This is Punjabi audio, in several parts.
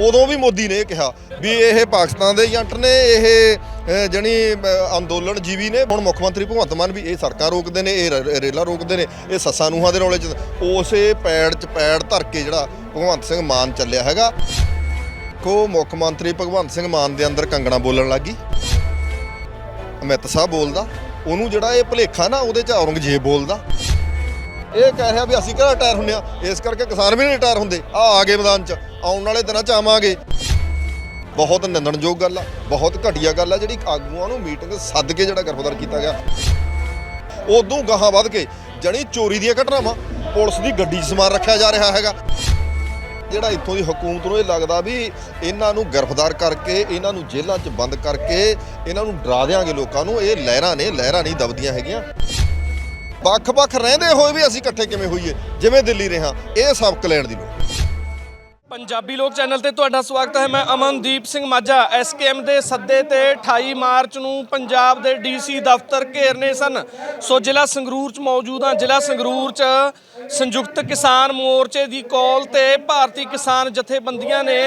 ਉਦੋਂ ਵੀ ਮੋਦੀ ਨੇ ਇਹ ਕਿਹਾ ਵੀ ਇਹ ਪਾਕਿਸਤਾਨ ਦੇ ਏਜੰਟ ਨੇ ਇਹ ਅ, ਜਣੀ ਅੰਦੋਲਨ ਜੀਵੀ ਨੇ। ਹੁਣ ਮੁੱਖ ਮੰਤਰੀ ਭਗਵੰਤ ਮਾਨ ਵੀ ਇਹ ਸੜਕਾਂ ਰੋਕਦੇ ਨੇ ਇਹ ਰ- ਰੇਲਾਂ ਰੋਕਦੇ ਨੇ ਇਹ ਸੱਸਾਂ ਨੂੰਹਾਂ ਦੇ ਰੌਲੇ ਚ ਉਸੇ ਪੈੜ ਚ ਪੈੜ ਧਰ ਕੇ ਜਿਹੜਾ ਭਗਵੰਤ ਸਿੰਘ ਮਾਨ ਚੱਲਿਆ ਹੈਗਾ। ਕੋ ਮੁੱਖ ਮੰਤਰੀ ਭਗਵੰਤ ਸਿੰਘ ਮਾਨ ਦੇ ਅੰਦਰ ਕੰਗਣਾ ਬੋਲਣ ਲੱਗੀ ਅਮਿਤ ਸਾਹਿਬ ਬੋਲਦਾ ਉਹਨੂੰ ਜਿਹੜਾ ਇਹ ਭਲੇਖਾ ਨਾ ਉਹਦੇ ਚ ਔਰੰਗਜ਼ੇਬ ਬੋਲਦਾ। ਇਹ ਕਹਿ ਰਿਹਾ ਵੀ ਅਸੀਂ ਕਿਹੜਾ ਰਿਟਾਇਰ ਹੁੰਨੇ ਆ ਇਸ ਕਰਕੇ ਕਿਸਾਨ ਵੀ ਨਹੀਂ ਰਿਟਾਇਰ ਹੁੰਦੇ ਆ ਆ ਗਏ ਮੈਦਾਨ 'ਚ। ਆਉਣ ਵਾਲੇ ਦਿਨਾਂ 'ਚ ਆਵਾਂਗੇ। ਬਹੁਤ ਨਿੰਦਣਯੋਗ ਗੱਲ ਆ, ਬਹੁਤ ਘਟੀਆ ਗੱਲ ਆ ਜਿਹੜੀ ਆਗੂਆਂ ਨੂੰ ਮੀਟਿੰਗ ਸੱਦ ਕੇ ਜਿਹੜਾ ਗ੍ਰਿਫਤਾਰ ਕੀਤਾ ਗਿਆ। ਉਦੋਂ ਗਾਹਾਂ ਵੱਧ ਕੇ ਜਣੀ ਚੋਰੀ ਦੀਆਂ ਘਟਨਾਵਾਂ ਪੁਲਿਸ ਦੀ ਗੱਡੀ 'ਚ ਸਮਾਨ ਰੱਖਿਆ ਜਾ ਰਿਹਾ ਹੈਗਾ। ਜਿਹੜਾ ਇੱਥੋਂ ਦੀ ਹਕੂਮਤ ਨੂੰ ਇਹ ਲੱਗਦਾ ਵੀ ਇਹਨਾਂ ਨੂੰ ਗ੍ਰਿਫਤਾਰ ਕਰਕੇ, ਇਹਨਾਂ ਨੂੰ ਜੇਲ੍ਹਾਂ 'ਚ ਬੰਦ ਕਰਕੇ, ਇਹਨਾਂ ਨੂੰ ਡਰਾ ਦੇਾਂਗੇ ਲੋਕਾਂ ਨੂੰ, ਇਹ ਲਹਿਰਾਂ ਨੇ, ਲਹਿਰਾਂ ਨਹੀਂ ਦਬਦੀਆਂ ਹੈਗੀਆਂ। ਵੱਖ-ਵੱਖ ਰਹਿੰਦੇ ਹੋਏ ਵੀ ਅਸੀਂ ਇਕੱਠੇ ਕਿਵੇਂ ਹੋਈਏ? ਜਿਵੇਂ ਦਿੱਲੀ ਰਿਹਾ ਇਹ ਸਬਕ ਲੈਣ ਦੀ ਲੋੜ। ਪੰਜਾਬੀ ਲੋਕ ਚੈਨਲ ਤੇ ਤੁਹਾਡਾ ਸਵਾਗਤ ਹੈ। ਮੈਂ ਅਮਨਦੀਪ ਸਿੰਘ ਮਾਝਾ ਐਸਕੇਐਮ ਦੇ ਸੱਦੇ ਤੇ 28 ਮਾਰਚ ਨੂੰ ਪੰਜਾਬ ਦੇ ਡੀਸੀ ਦਫ਼ਤਰ ਘੇਰਨੇ ਸਨ। ਸੋ ਜ਼ਿਲ੍ਹਾ ਸੰਗਰੂਰ ਚ ਮੌਜੂਦ ਹਾਂ। ਜ਼ਿਲ੍ਹਾ ਸੰਗਰੂਰ ਚ ਸੰਯੁਕਤ ਕਿਸਾਨ ਮੋਰਚੇ ਦੀ ਕਾਲ ਤੇ ਭਾਰਤੀ ਕਿਸਾਨ ਜਥੇਬੰਦੀਆਂ ਨੇ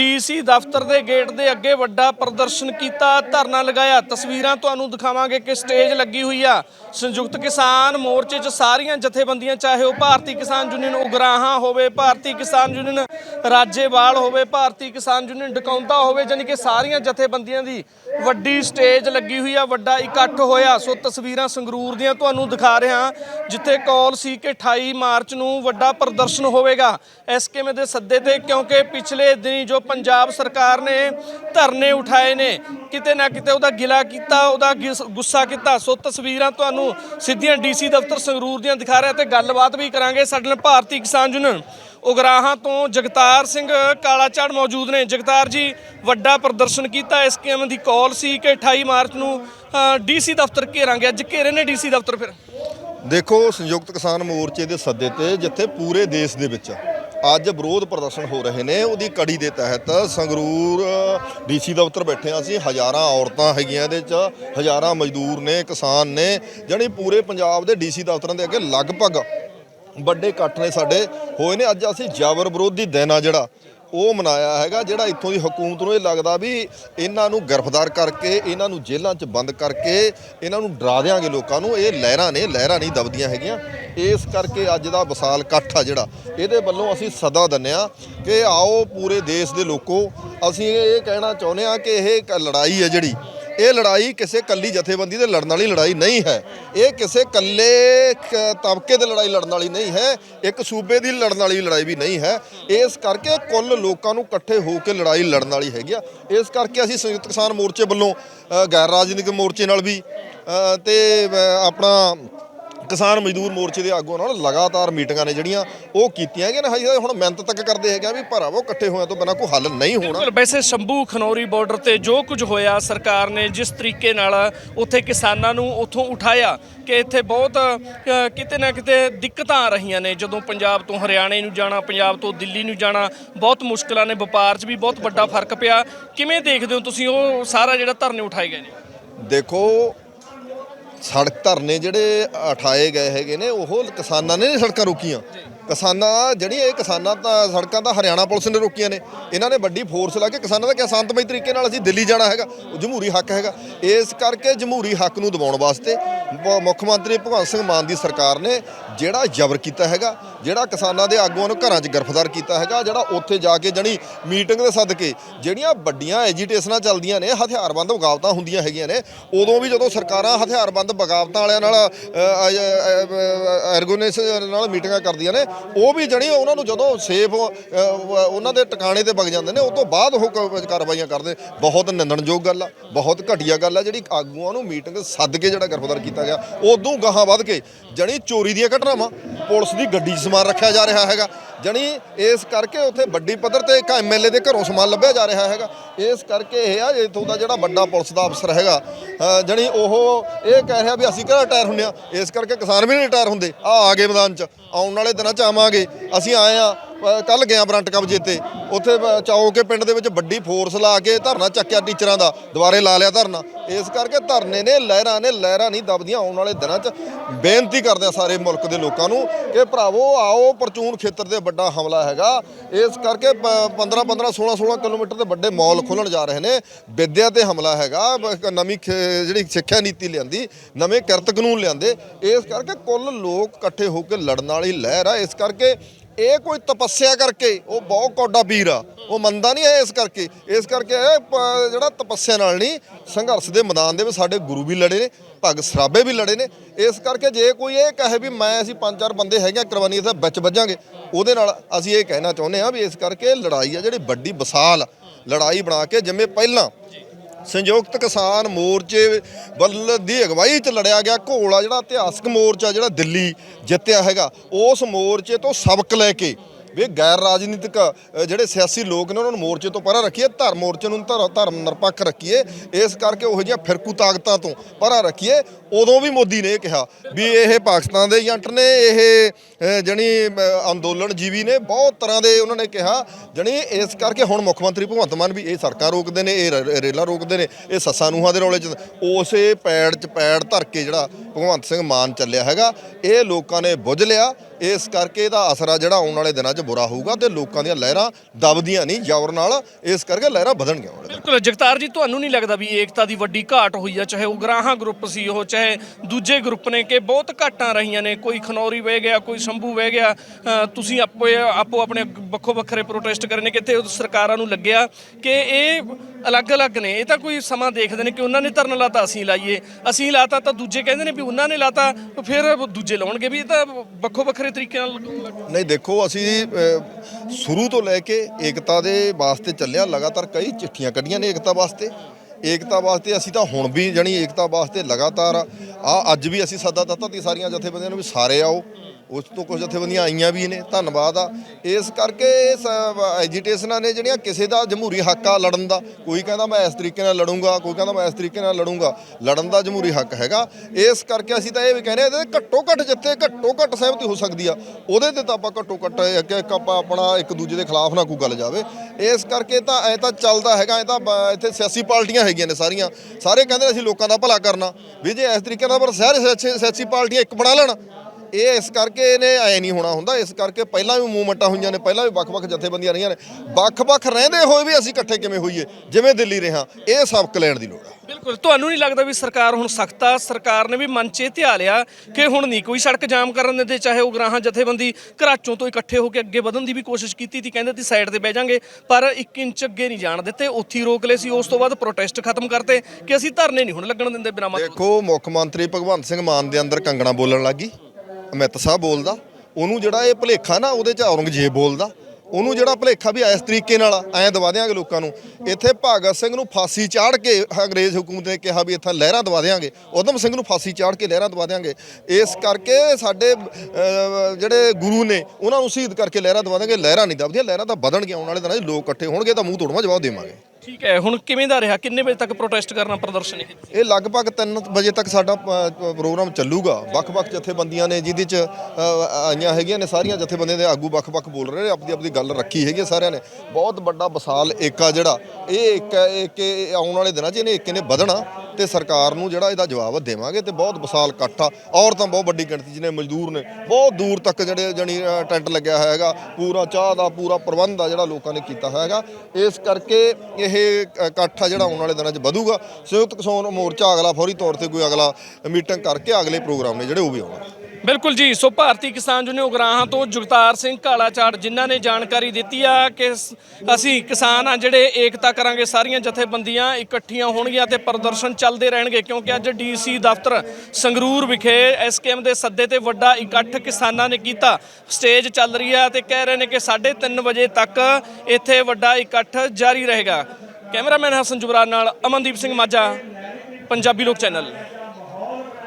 ਡੀਸੀ ਦਫ਼ਤਰ ਦੇ ਗੇਟ ਦੇ ਅੱਗੇ ਵੱਡਾ ਪ੍ਰਦਰਸ਼ਨ ਕੀਤਾ, ਧਰਨਾ ਲਗਾਇਆ। ਤਸਵੀਰਾਂ ਤੁਹਾਨੂੰ ਦਿਖਾਵਾਂਗੇ ਕਿ ਸਟੇਜ ਲੱਗੀ ਹੋਈ ਆ। ਸੰਯੁਕਤ ਕਿਸਾਨ ਮੋਰਚੇ 'ਚ ਸਾਰੀਆਂ ਜਥੇਬੰਦੀਆਂ, ਚਾਹੇ ਉਹ ਭਾਰਤੀ ਕਿਸਾਨ ਯੂਨੀਅਨ ਉਗਰਾਹਾਂ ਹੋਵੇ, ਭਾਰਤੀ ਕਿਸਾਨ ਯੂਨੀਅਨ ਰਾਜੇਵਾਲ ਹੋਵੇ, ਭਾਰਤੀ ਕਿਸਾਨ ਯੂਨੀਅਨ ਡਕੌਂਦਾ ਹੋਵੇ ਜਾਨੀ ਕਿ ਸਾਰੀਆਂ ਜਥੇਬੰਦੀਆਂ ਦੀ ਵੱਡੀ ਸਟੇਜ ਲੱਗੀ ਹੋਈ ਆ, ਵੱਡਾ ਇਕੱਠ ਹੋਇਆ। ਸੋ ਤਸਵੀਰਾਂ ਸੰਗਰੂਰ ਦੀਆਂ ਤੁਹਾਨੂੰ ਦਿਖਾ ਰਿਹਾ ਜਿੱਥੇ ਕਾਲ ਸੀ ਕਿ 28 ਮਾਰਚ ਨੂੰ ਵੱਡਾ ਪ੍ਰਦਰਸ਼ਨ ਹੋਵੇਗਾ। ਐਸਕੇਐਮ ਦੇ ਸੱਦੇ ਤੇ? ਕਿਉਂਕਿ ਪਿਛਲੇ ਦਿਨੀ ਜੋ ਪੰਜਾਬ ਸਰਕਾਰ ਨੇ ਧਰਨੇ ਉਠਾਏ ਨੇ। ਕਿਤੇ ਨਾ ਕਿਤੇ ਉਹਦਾ ਗਿਲਾ ਕੀਤਾ, ਉਹਦਾ ਗਿਸ- ਗੁੱਸਾ ਕੀਤਾ। ਸੋ ਤਸਵੀਰਾਂ ਤੁਹਾਨੂੰ ਸਿੱਧੀਆਂ ਡੀਸੀ ਦਫ਼ਤਰ ਸੰਗਰੂਰ ਦੀਆਂ ਦਿਖਾ ਰਿਹਾ ਤੇ ਗੱਲਬਾਤ ਵੀ ਕਰਾਂਗੇ। ਸਾਡੇ ਨਾਲ ਭਾਰਤੀ ਕਿਸਾਨ ਯੂਨੀਅਨ ਉਗਰਾਹਾਂ ਤੋਂ ਜਗਤਾਰ ਸਿੰਘ ਕਾਲਾਚੜ ਮੌਜੂਦ ਨੇ। ਜਗਤਾਰ ਜੀ, ਵੱਡਾ ਪ੍ਰਦਰਸ਼ਨ ਕੀਤਾ। ਐਸਕੇਐਮ ਦੀ ਕਾਲ ਸੀ ਕਿ 28 ਮਾਰਚ ਨੂੰ ਡੀਸੀ ਦਫ਼ਤਰ ਘੇਰਾਂਗੇ। ਅੱਜ ਘੇਰੇ ਨੇ ਡੀਸੀ ਦਫ਼ਤਰ ਫਿਰ। ਦੇਖੋ, ਸੰਯੁਕਤ ਕਿਸਾਨ ਮੋਰਚੇ ਦੇ ਸੱਦੇ ਤੇ ਜਿੱਥੇ ਪੂਰੇ ਦੇਸ਼ ਦੇ ਵਿੱਚ ਅੱਜ ਵਿਰੋਧ ਪ੍ਰਦਰਸ਼ਨ ਹੋ ਰਹੇ ਨੇ। ਉਹਦੀ ਕੜੀ ਦੇ ਤਹਿਤ ਸੰਗਰੂਰ ਡੀਸੀ ਦਫ਼ਤਰ ਬੈਠੇ ਹਾਂ ਅਸੀਂ। ਹਜ਼ਾਰਾਂ ਔਰਤਾਂ ਹੈਗੀਆਂ ਇਹਦੇ 'ਚ, ਹਜ਼ਾਰਾਂ ਮਜ਼ਦੂਰ ਨੇ, ਕਿਸਾਨ ਨੇ। ਜਾਣੀ ਪੂਰੇ ਪੰਜਾਬ ਦੇ ਡੀਸੀ ਦਫ਼ਤਰਾਂ ਦੇ ਅੱਗੇ ਲਗਭਗ ਵੱਡੇ ਇਕੱਠ ਨੇ ਸਾਡੇ। ਹੋਏ ਨੇ ਅੱਜ ਅਸੀਂ ਜਾਬਰ ਵਿਰੋਧੀ ਦਿਨ ਆ ਜਿਹੜਾ। ਉਹ ਮਨਾਇਆ ਹੈਗਾ ਜਿਹੜਾ ਇੱਥੋਂ ਦੀ ਹਕੂਮਤ ਨੂੰ ਇਹ ਲੱਗਦਾ ਵੀ ਇਹਨਾਂ ਨੂੰ ਗ੍ਰਿਫਤਾਰ ਕਰਕੇ, ਇਹਨਾਂ ਨੂੰ ਜੇਲ੍ਹਾਂ 'ਚ ਬੰਦ ਕਰਕੇ, ਇਹਨਾਂ ਨੂੰ ਡਰਾ ਦੇਾਂਗੇ ਲੋਕਾਂ ਨੂੰ। ਇਹ ਲਹਿਰਾਂ ਨੇ, ਲਹਿਰਾਂ ਨਹੀਂ ਦਬਦੀਆਂ ਹੈਗੀਆਂ। ਇਸ ਕਰਕੇ ਅੱਜ ਦਾ ਵਿਸਾਲ ਇਕੱਠ ਆ ਜਿਹੜਾ। ਇਹਦੇ ਵੱਲੋਂ ਅਸੀਂ ਸਦਾ ਦਿੰਨੇ ਆ ਕਿ ਆਓ ਪੂਰੇ ਦੇਸ਼ ਦੇ ਲੋਕੋ, ਅਸੀਂ ਇਹ ਕਹਿਣਾ ਚਾਹੁੰਦੇ ਆ ਕਿ ਇਹ ਇੱਕ ਲੜਾਈ ਹੈ ਜਿਹੜੀ। ਇਹ ਲੜਾਈ ਕਿਸੇ ਕੱਲੀ ਜਥੇਬੰਦੀ ਦੇ ਲੜਨ ਵਾਲੀ ਲੜਾਈ ਨਹੀਂ ਹੈ। ਇਹ ਕਿਸੇ ਕੱਲੇ ਤਬਕੇ ਦੇ ਲੜਾਈ ਲੜਨ ਵਾਲੀ ਨਹੀਂ ਹੈ ਇੱਕ ਸੂਬੇ ਦੀ ਲੜਨ ਵਾਲੀ ਲੜਾਈ ਵੀ ਨਹੀਂ ਹੈ। ਇਸ ਕਰਕੇ ਕੁੱਲ ਲੋਕਾਂ ਨੂੰ ਇਕੱਠੇ ਹੋ ਕੇ ਲੜਾਈ ਲੜਨ ਵਾਲੀ ਹੈਗੀ ਆ। ਇਸ ਕਰਕੇ ਅਸੀਂ ਸੰਯੁਕਤ ਕਿਸਾਨ ਮੋਰਚੇ ਵੱਲੋਂ ਗੈਰ ਰਾਜਨੀਤਿਕ ਮੋਰਚੇ ਨਾਲ ਵੀ ਅ, ਤੇ ਆਪਣਾ ਕਿਸਾਨ ਮਜ਼ਦੂਰ ਮੋਰਚੇ ਦੇ ਆਗੂਆਂ ਨਾਲ ਲਗਾਤਾਰ ਮੀਟਿੰਗਾਂ ਨੇ ਜਿਹੜੀਆਂ ਉਹ ਕੀਤੀਆਂ ਹੈਗੀਆਂ ਨੇ। ਹਜੇ ਹੁਣ ਮਿਹਨਤ ਤੱਕ ਕਰਦੇ ਹੈਗੇ ਵੀ ਭਰਾਵੋ ਇਕੱਠੇ ਹੋਇਆਂ ਤੋਂ ਬਿਨਾਂ ਕੋਈ ਹੱਲ ਨਹੀਂ ਹੋਣਾ। ਵੈਸੇ ਸ਼ੰਭੂ ਖਨੌਰੀ ਬਾਰਡਰ ਤੇ ਜੋ ਕੁਝ ਹੋਇਆ ਸਰਕਾਰ ਨੇ ਜਿਸ ਤਰੀਕੇ ਨਾਲ ਉੱਥੇ ਕਿਸਾਨਾਂ ਨੂੰ ਉੱਥੋਂ ਉਠਾਇਆ ਕਿ ਇੱਥੇ ਬਹੁਤ ਕਿਤੇ ਨਾ ਕਿਤੇ ਦਿੱਕਤਾਂ ਆ ਰਹੀਆਂ ਨੇ। ਜਦੋਂ ਪੰਜਾਬ ਤੋਂ ਹਰਿਆਣੇ ਨੂੰ ਜਾਣਾ ਪੰਜਾਬ ਤੋਂ ਦਿੱਲੀ ਨੂੰ ਜਾਣਾ ਬਹੁਤ ਮੁਸ਼ਕਲਾਂ ਨੇ। ਵਪਾਰ 'ਚ ਵੀ ਬਹੁਤ ਵੱਡਾ ਫ਼ਰਕ ਪਿਆ। ਕਿਵੇਂ ਦੇਖਦੇ ਹੋ ਤੁਸੀਂ ਉਹ ਸਾਰਾ ਜਿਹੜਾ ਧਰਨੇ ਉਠਾਏ ਗਏ ਨੇ? ਦੇਖੋ ਸੜਕ ਧਰਨੇ ਜਿਹੜੇ ਉਠਾਏ ਗਏ ਹੈਗੇ ਨੇ ਉਹ ਕਿਸਾਨਾਂ ਨੇ ਸੜਕਾਂ ਰੋਕੀਆਂ। ਕਿਸਾਨਾਂ ਜਿਹੜੀਆਂ ਇਹ ਕਿਸਾਨਾਂ ਤਾਂ ਸੜਕਾਂ ਤਾਂ ਹਰਿਆਣਾ ਪੁਲਿਸ ਨੇ ਰੋਕੀਆਂ ਨੇ ਇਹਨਾਂ ਨੇ ਵੱਡੀ ਫੋਰਸ ਲਾ ਕੇ ਕਿਸਾਨਾਂ ਦਾ ਕਿਆ ਸ਼ਾਂਤਮਈ ਤਰੀਕੇ ਨਾਲ ਅਸੀਂ ਦਿੱਲੀ ਜਾਣਾ ਹੈਗਾ ਉਹ ਜਮਹੂਰੀ ਹੱਕ ਹੈਗਾ ਇਸ ਕਰਕੇ ਜਮਹੂਰੀ ਹੱਕ ਨੂੰ ਦਬਾਉਣ ਵਾਸਤੇ ਮ- ਮੁੱਖ ਮੰਤਰੀ ਭਗਵੰਤ ਸਿੰਘ ਮਾਨ ਦੀ ਸਰਕਾਰ ਨੇ ਜਿਹੜਾ ਜ਼ਬਰ ਕੀਤਾ ਹੈਗਾ ਜਿਹੜਾ ਕਿਸਾਨਾਂ ਦੇ ਆਗੂਆਂ ਨੂੰ ਘਰਾਂ 'ਚ ਗ੍ਰਿਫਤਾਰ ਕੀਤਾ ਹੈਗਾ ਜਿਹੜਾ ਉੱਥੇ ਜਾ ਕੇ ਜਣੀ ਮੀਟਿੰਗ ਦੇ ਸਦਕੇ ਜਿਹੜੀਆਂ ਵੱਡੀਆਂ ਐਜੀਟੇਸ਼ਨਾਂ ਚੱਲਦੀਆਂ ਨੇ ਹਥਿਆਰਬੰਦ ਬਗਾਵਤਾਂ ਹੁੰਦੀਆਂ ਹੈਗੀਆਂ ਨੇ ਉਦੋਂ ਵੀ ਜਦੋਂ ਸਰਕਾਰਾਂ ਹਥਿਆਰਬੰਦ ਬਗਾਵਤਾਂ ਵਾਲਿਆਂ ਨਾਲ ਐਰਗੋਨਿਸ ਨਾਲ ਮੀਟਿੰਗਾਂ ਕਰਦੀਆਂ ਨੇ ਉਹ ਵੀ ਜਣੀ ਉਹਨਾਂ ਨੂੰ ਜਦੋਂ ਸੇਫ ਉਹਨਾਂ ਦੇ ਟਿਕਾਣੇ ਤੇ ਵਗ ਜਾਂਦੇ ਨੇ ਉਸ ਤੋਂ ਬਾਅਦ ਉਹ ਕਾਰਵਾਈਆਂ ਕਰਦੇ। ਬਹੁਤ ਨਿੰਦਣਯੋਗ ਗੱਲ ਆ, ਬਹੁਤ ਘਟੀਆ ਗੱਲ ਆ, ਜਿਹੜੀ ਆਗੂਆਂ ਨੂੰ ਮੀਟਿੰਗ ਸੱਦ ਕੇ ਜਿਹੜਾ ਗ੍ਰਿਫਤਾਰ ਕੀਤਾ ਗਿਆ। ਉਦੋਂ ਗਾਹਾਂ ਵੱਧ ਕੇ ਜਣੀ ਚੋਰੀ ਦੀਆਂ ਘਟਨਾਵਾਂ, ਪੁਲਿਸ ਦੀ ਗੱਡੀ 'ਚ ਸਮਾਨ ਰੱਖਿਆ ਜਾ ਰਿਹਾ ਹੈਗਾ। ਜਣੀ ਇਸ ਕਰਕੇ ਉੱਥੇ ਵੱਡੀ ਪੱਧਰ ਤੇ ਇੱਕ ਐਮਐਲਏ ਦੇ ਘਰੋਂ ਸਮਾਨ ਲੱਭਿਆ ਜਾ ਰਿਹਾ ਹੈਗਾ। ਇਸ ਕਰਕੇ ਇਹ ਆ ਇਥੋਂ ਦਾ ਜਿਹੜਾ ਵੱਡਾ ਪੁਲਿਸ ਦਾ ਅਫਸਰ ਹੈਗਾ ਅ, ਜਣੀ ਉਹ ਇਹ ਕਹਿ ਰਿਹਾ ਵੀ ਅਸੀਂ ਕਿਹੜਾ ਰਿਟਾਇਰ ਹੁੰਨੇ ਆ ਇਸ ਕਰਕੇ ਕਿਸਾਨ ਵੀ ਨਹੀਂ ਰਿਟਾਇਰ ਹੁੰਦੇ। ਆ ਆ ਗਏ ਮੈਦਾਨ 'ਚ। ਆਉਣ ਵਾਲੇ ਦਿਨਾਂ 'ਚ ਆਵਾਂਗੇ। ਅਸੀਂ ਆਏ ਆ ਕੱਲ ਗਿਆ ਬਰੰਟ ਕਬਜੇ ਤੇ। ਉੱਥੇ ਬ- ਚੌਕੇ ਪਿੰਡ ਦੇ ਵਿੱਚ ਵੱਡੀ ਫੋਰਸ ਲਾ ਕੇ ਧਰਨਾ ਚੱਕਿਆ ਟੀਚਰਾਂ ਦਾ, ਦੁਬਾਰੇ ਲਾ ਲਿਆ ਧਰਨਾ। ਇਸ ਕਰਕੇ ਧਰਨੇ ਨੇ, ਲਹਿਰਾਂ ਨੇ, ਲਹਿਰਾਂ ਨਹੀਂ ਦਬਦੀਆਂ, ਆਉਣ ਵਾਲੇ ਦਿਨਾਂ 'ਚ ਬੇਨਤੀ ਕਰਦੇ ਆ ਸਾਰੇ ਮੁਲਕ ਦੇ ਲੋਕਾਂ ਨੂੰ ਕਿ ਭਰਾਵੋ, ਆਓ, ਪਰਚੂਨ ਖੇਤਰ ਦੇ ਵੱਡਾ ਹਮਲਾ ਹੈਗਾ। ਇਸ ਕਰਕੇ 15 15 16 16 ਕਿਲੋਮੀਟਰ ਦੇ ਵੱਡੇ ਮਾਲ ਖੁੱਲਣ ਜਾ ਰਹੇ ਨੇ। ਵਿਦਿਆ ਤੇ ਹਮਲਾ ਹੈਗਾ ਨਵੀਂ ਖੇ- ਜਿਹੜੀ ਸਿੱਖਿਆ ਨੀਤੀ ਲਿਆਂਦੀ, ਨਵੇਂ ਕਿਰਤ ਕਾਨੂੰਨ ਲਿਆਂਦੇ। ਇਸ ਕਰਕੇ ਕੁੱਲ ਲੋਕ ਇਕੱਠੇ ਹੋ ਕੇ ਲੜਨ ਵਾਲੀ ਲਹਿਰ ਆ। ਇਸ ਕਰਕੇ ਇਹ ਕੋਈ ਤਪੱਸਿਆ ਕਰਕੇ, ਉਹ ਬਹੁਤ ਕੋਡਾ ਵੀਰ ਆ। ਉਹ ਮੰਨਦਾ ਨਹੀਂ ਹੈ ਇਸ ਕਰਕੇ। ਇਸ ਕਰਕੇ ਇਹ ਜਿਹੜਾ ਤਪੱਸਿਆ ਨਾਲ ਨਹੀਂ, ਸੰਘਰਸ਼ ਦੇ ਮੈਦਾਨ ਦੇ ਵਿੱਚ ਸਾਡੇ ਗੁਰੂ ਵੀ ਲੜੇ ਨੇ, ਭਗਤ ਸਰਾਬੇ ਵੀ ਲੜੇ ਨੇ। ਇਸ ਕਰਕੇ ਜੇ ਕੋਈ ਇਹ ਕਹੇ ਵੀ ਮੈਂ, ਅਸੀਂ ਪੰਜ ਚਾਰ ਬੰਦੇ ਹੈਗੇ ਆ, ਕੁਰਬਾਨੀ ਦੇ ਵਿੱਚ ਵੱਜਾਂਗੇ, ਉਹਦੇ ਨਾਲ ਅਸੀਂ ਇਹ ਕਹਿਣਾ ਚਾਹੁੰਦੇ ਆ ਵੀ ਇਸ ਕਰਕੇ ਲੜਾਈ ਆ ਜਿਹੜੀ ਵੱਡੀ ਵਿਸਾਲ ਲੜਾਈ ਬਣਾ ਕੇ ਜਿਵੇਂ ਪਹਿਲਾਂ ਸੰਯੁਕਤ ਕਿਸਾਨ ਮੋਰਚੇ ਵੱਲ ਦੀ ਅਗਵਾਈ 'ਚ ਲੜਿਆ ਗਿਆ। ਘੋਲਾ ਜਿਹੜਾ ਇਤਿਹਾਸਕ ਮੋਰਚਾ ਜਿਹੜਾ ਦਿੱਲੀ ਜਿੱਤਿਆ ਹੈਗਾ, ਉਸ ਮੋਰਚੇ ਤੋਂ ਸਬਕ ਲੈ ਕੇ ਵੀ ਗੈਰ ਰਾਜਨੀਤਿਕ ਜਿਹੜੇ ਸਿਆਸੀ ਲੋਕ ਨੇ ਉਹਨਾਂ ਨੂੰ ਮੋਰਚੇ ਤੋਂ ਪਰਾਂ ਰੱਖੀਏ ਧਰਮ ਮੋਰਚੇ ਨੂੰ ਧਰ- ਧਰਮ ਨਿਰਪੱਖ ਰੱਖੀਏ ਇਸ ਕਰਕੇ ਉਹੋ ਜਿਹੀਆਂ ਫਿਰਕੂ ਤਾਕਤਾਂ ਤੋਂ ਪਰਾਂ ਰੱਖੀਏ ਉਦੋਂ ਵੀ ਮੋਦੀ ਨੇ ਇਹ ਕਿਹਾ ਵੀ ਇਹ ਪਾਕਿਸਤਾਨ ਦੇ ਏਜੰਟ ਨੇ ਇਹ ਅ, ਜਣੀ ਅੰਦੋਲਨ ਜੀਵੀ ਨੇ ਬਹੁਤ ਤਰ੍ਹਾਂ ਦੇ ਉਹਨਾਂ ਨੇ ਕਿਹਾ ਜਣੀ ਇਸ ਕਰਕੇ ਹੁਣ ਮੁੱਖ ਮੰਤਰੀ ਭਗਵੰਤ ਮਾਨ ਵੀ ਇਹ ਸੜਕਾਂ ਰੋਕਦੇ ਨੇ ਇਹ ਰੇਲਾਂ ਰੋਕਦੇ ਨੇ ਇਹ ਸੱਸਾਂ ਨੂੰਹਾਂ ਦੇ ਰੌਲੇ 'ਚ ਉਸੇ ਪੈੜ 'ਚ ਪੈੜ ਧਰ ਕੇ ਜਿਹੜਾ ਭਗਵੰਤ ਸਿੰਘ ਮਾਨ ਚੱਲਿਆ ਹੈਗਾ ਇਹ ਲੋਕਾਂ ਨੇ ਬੁੱਝ ਲਿਆ ਇਸ ਕਰਕੇ ਇਹਦਾ ਅਸਰ ਆ ਜਿਹੜਾ ਆਉਣ ਵਾਲੇ ਦਿਨਾਂ 'ਚ ਬੁਰਾ ਹੋਊਗਾ ਤੇ ਲੋਕਾਂ ਦੀਆਂ ਲਹਿਰਾਂ ਦਬਦੀਆਂ ਨਹੀਂ। ਜ਼ੋਰ ਨਾਲ ਇਸ ਕਰਕੇ ਲਹਿਰਾਂ ਵਧਣਗੀਆਂ। ਬਿਲਕੁਲ ਜਗਤਾਰ ਜੀ, ਤੁਹਾਨੂੰ ਨਹੀਂ ਲੱਗਦਾ ਵੀ ਏਕਤਾ ਦੀ ਵੱਡੀ ਘਾਟ ਹੋਈ ਆ? ਚਾਹੇ ਉਹ ਗਰਾਹਾਂ ਗਰੁੱਪ ਸੀ, ਉਹ ਚਾਹੇ ਦੂਜੇ ਗਰੁੱਪ ਨੇ ਕਿ ਬਹੁਤ ਘਾਟਾਂ ਰਹੀਆਂ ਨੇ। ਕੋਈ ਖਨੌਰੀ ਵਹਿ ਗਿਆ, ਕੋਈ ਸ਼ੰਭੂ ਵਹਿ ਗਿਆ। ਤੁਸੀਂ ਆਪੋ ਆਪੋ ਆਪਣੇ ਵੱਖੋ ਵੱਖਰੇ ਪ੍ਰੋਟੈਸਟ ਕਰਨੇ ਨੇ ਕਿਤੇ ਸਰਕਾਰਾਂ ਨੂੰ ਲੱਗਿਆ ਕਿ ਇਹ ਅਲੱਗ-ਅਲੱਗ ਨੇ। ਇਹ ਤਾਂ ਕੋਈ ਸਮਾਂ ਦੇਖਦੇ ਨੇ ਕਿ ਉਹਨਾਂ ਨੇ ਧਰਨ ਲਾਤਾ, ਅਸੀਂ ਲਾਈਏ। ਅਸੀਂ ਲਾਤਾ ਤਾਂ ਦੂਜੇ ਕਹਿੰਦੇ ਨੇ ਵੀ ਉਹਨਾਂ ਨੇ ਲਾਤਾ, ਫਿਰ ਦੂਜੇ ਲਾਉਣਗੇ ਵੀ ਇਹ ਤਾਂ ਵੱਖੋ ਵੱਖਰੇ ਤਰੀਕੇ ਨਾਲ ਨਹੀਂ, ਦੇਖੋ, ਅਸੀਂ ਸ਼ੁਰੂ ਤੋਂ ਲੈ ਕੇ ਏਕਤਾ ਦੇ ਵਾਸਤੇ ਚੱਲਿਆ, ਲਗਾਤਾਰ ਕਈ ਚਿੱਠੀਆਂ ਕੱਢੀਆਂ ਨੇ ਏਕਤਾ ਵਾਸਤੇ। ਏਕਤਾ ਵਾਸਤੇ ਅਸੀਂ ਤਾਂ ਹੁਣ ਵੀ ਜਣੀ ਏਕਤਾ ਵਾਸਤੇ ਲਗਾਤਾਰ ਆ। ਅੱਜ ਵੀ ਅਸੀਂ ਸੱਦਾ ਦਿੱਤਾ ਤੀ ਸਾਰੀਆਂ ਜਥੇਬੰਦੀਆਂ ਨੂੰ ਵੀ ਸਾਰੇ ਆਓ। ਉਸ ਤੋਂ ਕੁਝ ਜਥੇਬੰਦੀਆਂ ਆਈਆਂ ਵੀ ਨੇ, ਧੰਨਵਾਦ ਆ। ਇਸ ਕਰਕੇ ਇਸ ਐਜੀਟੇਸ਼ਨਾਂ ਨੇ ਜਿਹੜੀਆਂ ਕਿਸੇ ਦਾ ਜਮਹੂਰੀ ਹੱਕ ਆ ਲੜਨ ਦਾ, ਕੋਈ ਕਹਿੰਦਾ ਮੈਂ ਇਸ ਤਰੀਕੇ ਨਾਲ ਲੜੂੰਗਾ, ਕੋਈ ਕਹਿੰਦਾ ਮੈਂ ਇਸ ਤਰੀਕੇ ਨਾਲ ਲੜੂੰਗਾ, ਲੜਨ ਦਾ ਜਮਹੂਰੀ ਹੱਕ ਹੈਗਾ। ਇਸ ਕਰਕੇ ਅਸੀਂ ਤਾਂ ਇਹ ਵੀ ਕਹਿੰਦੇ ਆ, ਇਹਦੇ ਘੱਟੋ ਘੱਟ ਜਿੱਥੇ ਘੱਟੋ ਘੱਟ ਸਹਿਮਤੀ ਹੋ ਸਕਦੀ ਆ, ਉਹਦੇ ਤੇ ਤਾਂ ਆਪਾਂ ਘੱਟੋ ਘੱਟ ਇੱਕ ਆਪਾਂ ਆਪਣਾ ਇੱਕ ਦੂਜੇ ਦੇ ਖਿਲਾਫ ਨਾ ਕੋਈ ਗੱਲ ਜਾਵੇ। ਇਸ ਕਰਕੇ ਤਾਂ ਐ ਤਾਂ ਚੱਲਦਾ ਹੈਗਾ, ਇਹ ਤਾਂ ਬ- ਇੱਥੇ ਸਿਆਸੀ ਪਾਰਟੀਆਂ ਹੈਗੀਆਂ ਨੇ ਸਾਰੀਆਂ। ਸਾਰੇ ਕਹਿੰਦੇ ਨੇ ਅਸੀਂ ਲੋਕਾਂ ਦਾ ਭਲਾ ਕਰਨਾ, ਵੀ ਜੇ ਇਸ ਤਰੀਕੇ ਨਾਲ ਪਰ ਸਾਰੇ ਸਿਆਸੀ ਸਿਆਸੀ ਪਾਰਟੀਆਂ ਇੱਕ ਬਣਾ ਲੈਣ ਇਹ ਇਸ ਕਰਕੇ ਇਹਨੇ ਐ ਨਹੀਂ ਹੋਣਾ ਹੁੰਦਾ ਇਸ ਕਰਕੇ ਪਹਿਲਾਂ ਵੀ ਮੂਵਮੈਂਟਾਂ ਹੋਈਆਂ ਨੇ ਪਹਿਲਾਂ ਵੀ ਵੱਖ-ਵੱਖ ਜਥੇਬੰਦੀਆਂ ਰਹੀਆਂ ਨੇ। ਵੱਖ-ਵੱਖ ਰਹਿੰਦੇ ਹੋਏ ਵੀ ਅਸੀਂ ਇਕੱਠੇ ਕਿਵੇਂ ਹੋਈਏ ਜਿਵੇਂ ਦਿੱਲੀ ਰਿਹਾ ਇਹ ਸਬਕ ਲੈਣ ਦੀ ਲੋੜ ਆ। ਬਿਲਕੁਲ ਤੁਹਾਨੂੰ ਨਹੀਂ ਲੱਗਦਾ ਵੀ ਸਰਕਾਰ ਹੁਣ ਸਖਤ ਆ? ਸਰਕਾਰ ਨੇ ਵੀ ਮਨ 'ਚ ਇਹ ਧਿਆ ਲਿਆ ਕਿ ਹੁਣ ਨਹੀਂ ਕੋਈ ਸੜਕ ਜਾਮ ਕਰਨ ਦਿੰਦੇ ਚਾਹੇ ਉਹ ਗ੍ਰਾਹਾਂ ਜਥੇਬੰਦੀ ਘਰਾਚੋਂ ਤੋਂ ਇਕੱਠੇ ਹੋ ਕੇ ਅੱਗੇ ਵਧਣ ਦੀ ਵੀ ਕੋਸ਼ਿਸ਼ ਕੀਤੀ ਸੀ ਕਹਿੰਦੇ ਸੀ ਸਾਈਡ ਤੇ ਬਹਿ ਜਾਾਂਗੇ ਪਰ 1 ਇੰਚ ਅੱਗੇ ਨਹੀਂ ਜਾਣ ਦਿੱਤੇ ਉੱਥੇ ਹੀ ਰੋਕ ਲਏ ਸੀ ਉਸ ਤੋਂ ਬਾਅਦ ਪ੍ਰੋਟੈਸਟ ਖਤਮ ਕਰਤੇ ਕਿ ਅਸੀਂ ਧਰਨੇ ਨਹੀਂ ਹੁਣ ਲੱਗਣ ਦਿੰਦੇ ਬਿਨਾਂ ਮਤਲਬ। ਦੇਖੋ ਮੁੱਖ ਮੰਤਰੀ ਭਗਵੰਤ ਸਿੰਘ ਮਾਨ ਦੇ ਅੰਦਰ ਕੰਗਣਾ ਬੋਲਣ ਲੱਗੀ ਅਮਿਤ ਸ਼ਾਹ ਬੋਲਦਾ। ਉਹਨੂੰ ਜਿਹੜਾ ਇਹ ਭਲੇਖਾ ਨਾ, ਉਹਦੇ ਚ ਔਰੰਗਜ਼ੇਬ ਬੋਲਦਾ। ਉਹਨੂੰ ਜਿਹੜਾ ਭਲੇਖਾ ਵੀ ਇਸ ਤਰੀਕੇ ਨਾਲ, ਐਂ ਦਵਾ ਦਿਆਂਗੇ ਲੋਕਾਂ ਨੂੰ। ਇੱਥੇ ਭਗਤ ਸਿੰਘ ਨੂੰ ਫਾਂਸੀ ਚਾੜ ਕੇ ਅੰਗਰੇਜ਼ ਹਕੂਮਤ ਨੇ ਕਿਹਾ ਵੀ ਇੱਥੇ ਲਹਿਰਾਂ ਦਵਾ ਦਿਆਂਗੇ। ਉਦਮ ਸਿੰਘ ਨੂੰ ਫਾਂਸੀ ਚਾੜ ਕੇ ਲਹਿਰਾਂ ਦਵਾ ਦਿਆਂਗੇ। ਇਸ ਕਰਕੇ ਸਾਡੇ ਜਿਹੜੇ ਗੁਰੂ ਨੇ, ਉਹਨਾਂ ਨੂੰ ਸ਼ਹੀਦ ਕਰਕੇ ਲਹਿਰਾਂ ਦਵਾ ਦਿਆਂਗੇ। ਲਹਿਰਾਂ ਨਹੀਂ ਦਬਦੀਆਂ, ਲਹਿਰਾਂ ਤਾਂ ਵਧਣਗੀਆਂ, ਆਉਣ ਵਾਲੇ ਦਿਨਾਂ 'ਚ ਲੋਕ ਇਕੱਠੇ ਹੋਣਗੇ, ਤਾਂ ਮੂੰਹ ਤੋੜਵਾ ਜਵਾਬ ਦੇਵਾਂਗੇ। ਠੀਕ ਹੈ ਹੁਣ ਕਿਵੇਂ ਦਾ ਰਿਹਾ? ਕਿੰਨੇ ਵਜੇ ਤੱਕ ਪ੍ਰੋਟੈਸਟ ਕਰਨਾ ਪ੍ਰਦਰਸ਼ਨ ਇਹ? ਇਹ ਲਗਭਗ 3 ਵਜੇ ਤੱਕ ਸਾਡਾ ਪ- ਪ੍ਰੋਗਰਾਮ ਚੱਲੂਗਾ। ਵੱਖ-ਵੱਖ ਜਥੇਬੰਦੀਆਂ ਨੇ ਜਿਹਦੇ ਚ ਅ, ਆਈਆਂ ਹੈਗੀਆਂ ਨੇ ਸਾਰੀਆਂ ਜਥੇਬੰਦੀਆਂ ਦੇ ਆਗੂ ਵੱਖ-ਵੱਖ ਬੋਲ ਰਹੇ ਨੇ ਆਪਦੀ ਆਪਦੀ ਗੱਲ ਰੱਖੀ ਹੈਗੀ ਹੈ ਸਾਰਿਆਂ ਨੇ। ਬਹੁਤ ਵੱਡਾ ਵਿਸਾਲ ਏਕਾ ਜਿਹੜਾ। ਇਹ ਇੱਕ ਇੱਕ ਆਉਣ ਵਾਲੇ ਦਿਨਾਂ 'ਚ ਇਹਨੇ ਏਕੇ ਨੇ ਵਧਣਾ। ਤੇ ਸਰਕਾਰ ਨੂੰ ਜਿਹੜਾ ਇਹਦਾ ਜਵਾਬ ਦੇਵਾਂਗੇ ਤੇ ਬਹੁਤ ਵਿਸਾਲ ਇਕੱਠ ਆ। ਔਰਤਾਂ ਬਹੁਤ ਵੱਡੀ ਗਿਣਤੀ 'ਚ ਨੇ, ਮਜ਼ਦੂਰ ਨੇ। ਬਹੁਤ ਦੂਰ ਤੱਕ ਜਿਹੜੇ ਜਣੀ ਟੈਂਟ ਲੱਗਿਆ ਹੋਇਆ ਹੈਗਾ। ਪੂਰਾ ਚਾਹ ਦਾ, ਪੂਰਾ ਪ੍ਰਬੰਧ ਆ ਜਿਹੜਾ ਲੋਕਾਂ ਨੇ ਕੀਤਾ ਹੋਇਆ ਹੈਗਾ। ਇਸ ਕਰਕੇ ਇਹ ਇਕੱਠ ਆ ਜਿਹੜਾ ਆਉਣ ਵਾਲੇ ਦਿਨਾਂ 'ਚ ਵਧੂਗਾ। ਸੰਯੁਕਤ ਕਿਸਾਨ ਮੋਰਚਾ ਅਗਲਾ ਫੌਰੀ ਤੌਰ ਤੇ ਕੋਈ ਅਗਲਾ ਮੀਟਿੰਗ ਕਰਕੇ ਅਗਲੇ ਪ੍ਰੋਗਰਾਮ ਨੇ ਜਿਹੜੇ ਉਹ ਵੀ ਆਉਣਗੇ ਬਿਲਕੁਲ ਜੀ, ਸੋ ਭਾਰਤੀ ਕਿਸਾਨ ਯੂਨੀਅਨ ਉਗਰਾਹਾਂ ਤੋਂ ਜਗਤਾਰ ਸਿੰਘ ਕਾਲਾਚਾੜ, ਜਿਨ੍ਹਾਂ ਨੇ ਜਾਣਕਾਰੀ ਦਿੱਤੀ ਆ ਕਿ ਅਸੀਂ ਕਿਸਾਨ ਆ ਜਿਹੜੇ ਏਕਤਾ ਕਰਾਂਗੇ, ਸਾਰੀਆਂ ਜਥੇਬੰਦੀਆਂ ਇਕੱਠੀਆਂ ਹੋਣਗੀਆਂ ਤੇ ਪ੍ਰਦਰਸ਼ਨ ਚੱਲਦੇ ਰਹਿਣਗੇ, ਕਿਉਂਕਿ ਅੱਜ ਡੀਸੀ ਦਫ਼ਤਰ ਸੰਗਰੂਰ ਵਿਖੇ ਐਸਕੇਐਮ ਦੇ ਸੱਦੇ ਤੇ ਵੱਡਾ ਇਕੱਠ ਕਿਸਾਨਾਂ ਨੇ ਕੀਤਾ। ਸਟੇਜ ਚੱਲ ਰਹੀ ਆ ਤੇ ਕਹਿ ਰਹੇ ਨੇ ਕਿ 3:30 ਵਜੇ ਤੱਕ ਇੱਥੇ ਵੱਡਾ ਇਕੱਠ ਜਾਰੀ ਰਹੇਗਾ। ਕੈਮਰਾਮੈਨ ਹਸਨ ਜੁਬਰਾਨ ਨਾਲ ਅਮਨਦੀਪ ਸਿੰਘ ਮਾਝਾ, ਪੰਜਾਬੀ ਲੋਕ ਚੈਨਲ।